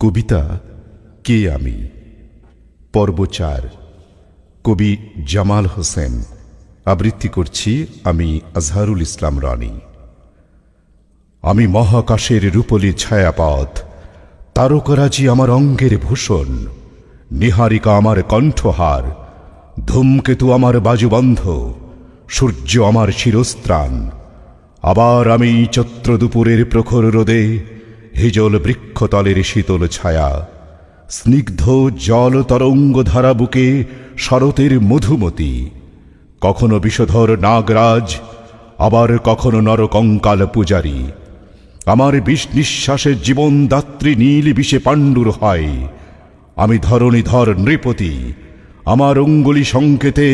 কবিতা কে আমি? পর্ব চার, কবি জামাল হোসেন। আবৃত্তি করছি আমি আজহারুল ইসলাম রানী। আমি মহাকাশের রূপলি ছায়াপথ, তারকরাজি আমার অঙ্গের ভূষণ, নিহারিকা আমার কণ্ঠহার, ধূমকেতু আমার বাজুবন্ধ, সূর্য আমার শিরস্ত্রাণ। আবার আমি চৈত্র দুপুরের প্রখর রোদে হিজল বৃক্ষতলের শীতল ছায়া, স্নিগ্ধ জল তরঙ্গ ধারা বুকে শরতের মধুমতি। কখনো বিষধর নাগরাজ, আবার কখনো নরকঙ্কাল পূজারী। আমার বিষ নিঃশ্বাসে জীবনদাত্রী নীল বিষে পাণ্ডুর হয়। আমি ধরণীধর নৃপতি, আমার অঙ্গুলি সংকেতে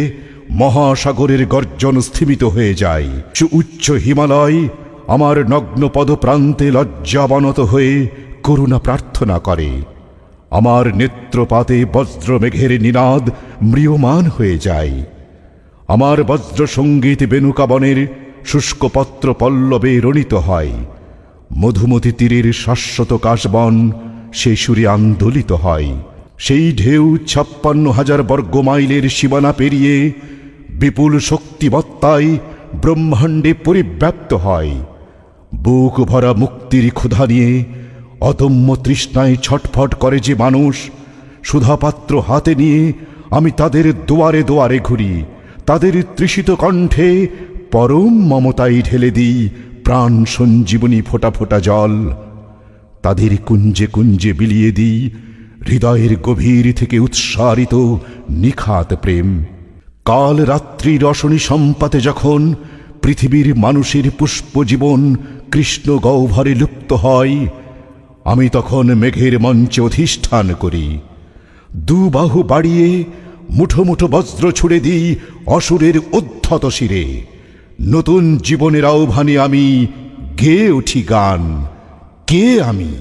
মহাসাগরের গর্জন স্থিমিত হয়ে যায়। উচ্চ হিমালয় আমার নগ্ন পদপ্রান্তে লজ্জাবনত হয়ে করুণা প্রার্থনা করে। আমার নেত্রপাতে বজ্রমেঘের নিনাদ ম্রিয়মান হয়ে যায়। আমার বজ্র সংগীত বেনুকাবনের শুষ্ক পত্র পল্লবে রণিত হয়। মধুমতি তীরের শাশ্বত কাশবন সেই সুরে আন্দোলিত হয়। সেই ঢেউ ছাপ্পান্ন হাজার বর্গ মাইলের সীমানা পেরিয়ে বিপুল শক্তিমত্তায় ব্রহ্মাণ্ডে পরিব্যাপ্ত হয়। বুক ভরা মুক্তির ক্ষুধা নিয়ে অদম্য তৃষ্ণায় ছটফট করে যে মানুষ, সুধাপাত্র হাতে নিয়ে আমি তাদের দুয়ারে দুয়ারে ঘুরি, তাদের তৃষিত কণ্ঠে পরম মমতাই ঢেলে দিই প্রাণ সঞ্জীবনী ফোঁটা ফোঁটা জল। তাদের কুঞ্জে কুঞ্জে বিলিয়ে দিই হৃদয়ের গভীর থেকে উৎসারিত নিখাত প্রেম। কাল রাত্রি রসনী সম্পাতে যখন পৃথিবীর মানুষের পুষ্পজীবন কৃষ্ণ গহ্বরে লুপ্ত হয়, আমি তখন মেঘের মঞ্চে অধিষ্ঠান করি। দুবাহু বাড়িয়ে মুঠো মুঠো বজ্র ছুড়ে দিই অসুরের উদ্ধত শিরে। নতুন জীবনের আহ্বানে আমি গেয়ে উঠি গান। কে আমি?